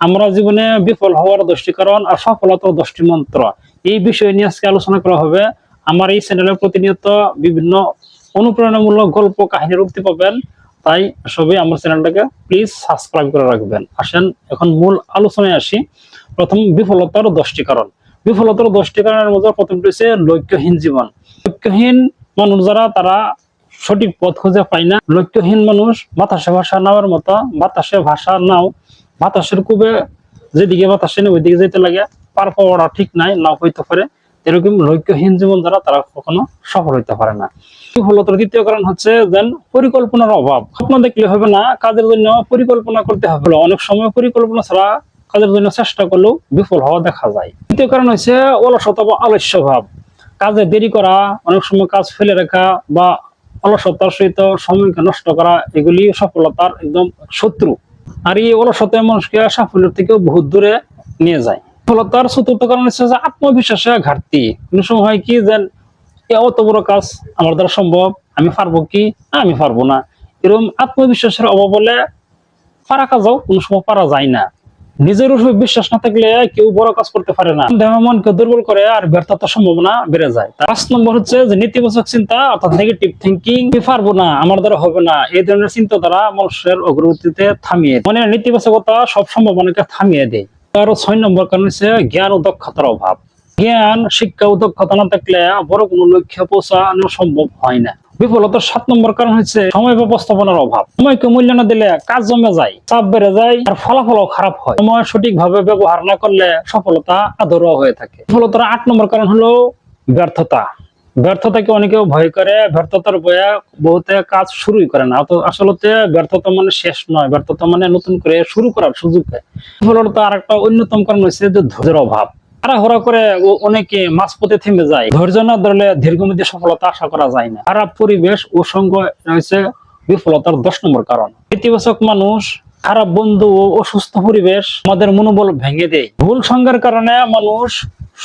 আমরা জীবনে বিফল হওয়ার দশটি কারণ আর সফলতার দশটি মন্ত্র এই বিষয় নিয়ে আজকে আলোচনা করা হবে। আমার এই চ্যানেলে প্রতিনিয়ত বিভিন্ন অনুপ্রেরণামূলক গল্প কাহিনী রূপতে পাবেন। তাই সবাই আমার চ্যানেলটাকে প্লিজ সাবস্ক্রাইব করে রাখবেন। আসেন, এখন মূল আলোচনায় আসি। প্রথম, বিফলতার দশটি কারণ বিফলতার দশটি কারণের মধ্যে প্রথমটি হচ্ছে লক্ষ্যহীন জীবন। লক্ষ্যহীন মানুষ যারা, তারা সঠিক পথ খুঁজে পায় না। লক্ষ্যহীন মানুষ বাতাসে ভাষা নাওয়ার মতো, বাতাসে ভাষা নাও বাতাসের কুবে যেদিকে বাতাসে নেই ওইদিকে যেতে লাগে। পার পাওয়াটা ঠিক নাই, লাভ হইতে পারে। এরকম লক্ষ্যহীন জীবন যারা, তারা কখনো সফল হইতে পারে না। বিফলতার দ্বিতীয় কারণ হচ্ছে যেন পরিকল্পনার অভাব। স্বপ্ন দেখলে হবে না, কাজের জন্য পরিকল্পনা করতে হবে। অনেক সময় পরিকল্পনা ছাড়া কাজের জন্য চেষ্টা করলেও বিফল হওয়া দেখা যায়। তৃতীয় কারণ হচ্ছে অলসতা বা আলস্য ভাব। কাজে দেরি করা, অনেক সময় কাজ ফেলে রাখা বা অলসতার সহিত সময়কে নষ্ট করা, এগুলি সফলতার একদম শত্রু। আর এই অলসতায় মানুষকে সাফল্যের থেকেও বহুত দূরে নিয়ে যায়। সফলতার চতুর্থ কারণ হচ্ছে যে আত্মবিশ্বাসের ঘাটতি। কোনো সময় হয় কি যে অত বড় কাজ আমার দ্বারা সম্ভব, আমি পারব কি? আমি পারব না। এরকম আত্মবিশ্বাসের অভাব হলে পারা কাজও কোনো সময় পারা যায় না। নিজের উপর বিশ্বাস না থাকলে কেউ বড় কাজ করতে পারে না। দেহ মনকে দুর্বল করে আর ব্যর্থতার সম্ভাবনা বেড়ে যায়। পাঁচ নম্বর হচ্ছে যে নেতিবাচক চিন্তা অর্থাৎ নেগেটিভ থিঙ্কিং পারব না, আমার দ্বারা হবে না। এই ধরনের চিন্তা দ্বারা মানুষের অগ্রগতিতে থামিয়ে মানে নেতিবাচকতা সব সম্ভাবনাকে থামিয়ে দেয়। আরও ছয় নম্বর কারণ হচ্ছে জ্ঞান ও দক্ষতার অভাব। জ্ঞান, শিক্ষা ও দক্ষতা না থাকলে বড় কোনো লক্ষ্যে পৌঁছানো সম্ভব হয় না। বিফলতার সাত নম্বর কারণ হচ্ছে সময় ব্যবস্থাপনার অভাব। সময়কে মূল্য না দিলে কাজ জমে যায়, চাপ বেড়ে যায় আর ফলাফলও খারাপ হয়। সময় সঠিকভাবে ব্যবহার না করলে সফলতা আদরও হয়ে থাকে। বিফলতার আট নম্বর কারণ হলো ব্যর্থতা। ব্যর্থতাকে অনেকেও ভয় করে, ব্যর্থতার ভয়ে বহুতে কাজ শুরুই করে না। অত আসলে ব্যর্থতা মানে শেষ নয়, ব্যর্থতা মানে নতুন করে শুরু করার সুযোগ দেয় বিফলতা আর একটা অন্যতম কারণ হচ্ছে যে ধৈর্যের অভাব। তাড়াহুড়া করে অনেকে মাঝপথে থেমে যায়। ধৈর্য না ধরলে দীর্ঘমেয়াদী সফলতা আশা করা যায় না। খারাপ পরিবেশ ও সঙ্গ রয়েছে বিফলতার দশ নম্বর কারণ। ইতিবাচক মানুষ, খারাপ বন্ধু ও অসুস্থ পরিবেশ আমাদের মনোবল ভেঙে দেয়। ভুল সংজ্ঞার কারণে মানুষ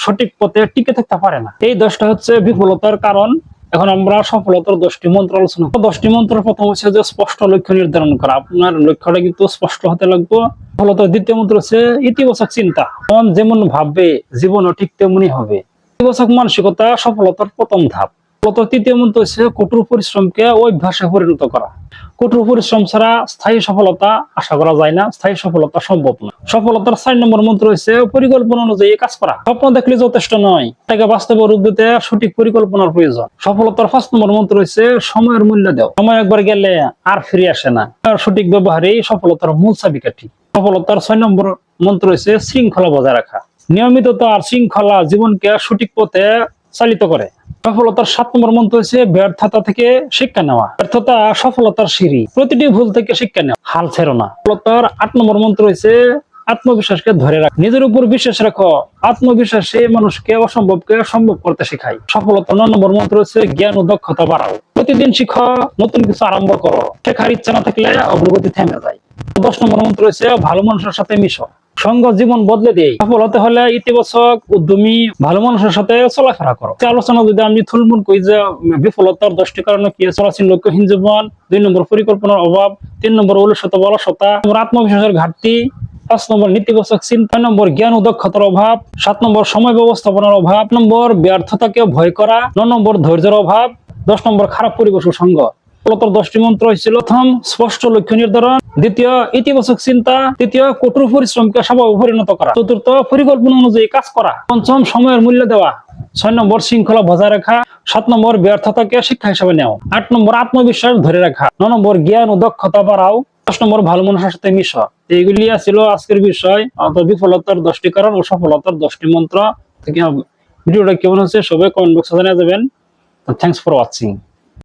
সঠিক পথে টিকে থাকতে পারে না। এই দশটা হচ্ছে বিফলতার কারণ। এখন আমরা সফলতার দশটি মন্ত্র আলোচনা। দশটি মন্ত্র প্রথম হচ্ছে যে স্পষ্ট লক্ষ্য নির্ধারণ করা। আপনার লক্ষ্যটা কিন্তু স্পষ্ট হতে লাগবে। ফলত দ্বিতীয় মন্ত্র হচ্ছে ইতিবাচক চিন্তা। মন যেমন ভাববে, জীবনও ঠিক তেমনি হবে। ইতিবাচক মানসিকতা সফলতার প্রথম ধাপ। মন্ত্র হচ্ছে কঠোর পরিশ্রমকে অভ্যাসে পরিণত করা। কঠোর পরিশ্রম ছাড়া স্থায়ী সফলতা আশা করা যায় না, স্থায়ী সফলতা সম্ভব না। সফলতার চার নম্বর মন্ত্র হচ্ছে পরিকল্পনা অনুযায়ী কাজ করা। স্বপ্ন দেখলে যথেষ্ট নয়, তাকে রূপ দিতে সঠিক পরিকল্পনার প্রয়োজন। সফলতার পাঁচ নম্বর মন্ত্র হচ্ছে সময়ের মূল্য দেওয়া সময় একবার গেলে আর ফিরে আসে না। সঠিক ব্যবহারেই সফলতার মূল চাবিকাঠি। সফলতার ছয় নম্বর মন্ত্র হচ্ছে শৃঙ্খলা বজায় রাখা। নিয়মিততা আর শৃঙ্খলা জীবনকে সঠিক পথে চালিত করে। সফলতার সাত নম্বর মন্ত্র হচ্ছে ব্যর্থতা থেকে শিক্ষা নেওয়া। ব্যর্থতা সফলতার সিঁড়ি। প্রতিটি ভুল থেকে শিক্ষা নেওয়া। হাল ছেড়ো না। সফলতার আট নম্বর মন্ত্র হচ্ছে আত্মবিশ্বাসকে ধরে রাখ। নিজের উপর বিশ্বাস রাখো। আত্মবিশ্বাসে মানুষকে অসম্ভবকে সম্ভব করতে শেখায়। সফলতা নয় নম্বর মন্ত্র হচ্ছে জ্ঞান ও দক্ষতা বাড়াও। প্রতিদিন শিখো, নতুন কিছু আরম্ভ করো। শেখার ইচ্ছা না থাকলে অগ্রগতি থেমে যায়। দশ নম্বর মন্ত্র হচ্ছে ভালো মানুষের সাথে মিশো। সঙ্গ জীবন বদলে দেয় সফল হতে হলে ইতিবাচক, উদ্যমী, ভালো মানুষের সাথে চলাফেরা করো। আলোচনা যদি আমি থুলমুল কই যে, বিফলতার দশটি কারণে কি চলাচল লক্ষ্যহীন জীবন, দুই নম্বর পরিকল্পনার অভাব, তিন নম্বর অলসতা বলসতা আত্মবিশ্বাসের ঘাটতি, পাঁচ নম্বর নেতিবাচক চিন্তা নম্বর জ্ঞান ও দক্ষতার অভাব, সাত নম্বর সময় ব্যবস্থাপনার অভাব নম্বর ব্যর্থতাকে ভয় করা, ন নম্বর ধৈর্যের অভাব, দশ নম্বর খারাপ পরিবেশ সঙ্গ। সফলতার দশটি মন্ত্র হয়েছিল প্রথম, স্পষ্ট লক্ষ্য নির্ধারণ, দ্বিতীয়, ইতিবাচক চিন্তা, তৃতীয়, কঠোর পরিশ্রমকে স্বভাবে পরিণত করা, চতুর্থ, পরিকল্পনা অনুযায়ী কাজ করা, পঞ্চম, সময়ের মূল্য দেওয়া, ছয় নম্বর, শৃঙ্খলা বজায় রাখা, সাত নম্বর, ব্যর্থতাকে শিক্ষা হিসেবে নেওয়া, আট নম্বর, আত্মবিশ্বাস ধরে রাখা, ন নম্বর, জ্ঞান ও দক্ষতা বাড়াও, দশ নম্বর, ভালো মানুষের সাথে মিশা, এইগুলি ছিল আজকের বিষয় বিফলতার দশটি কারণ ও সফলতার দশটি মন্ত্র। ভিডিওটা কেমন হচ্ছে সবাই কমেন্ট বক্সে জানিয়ে যাবেন। Thanks for watching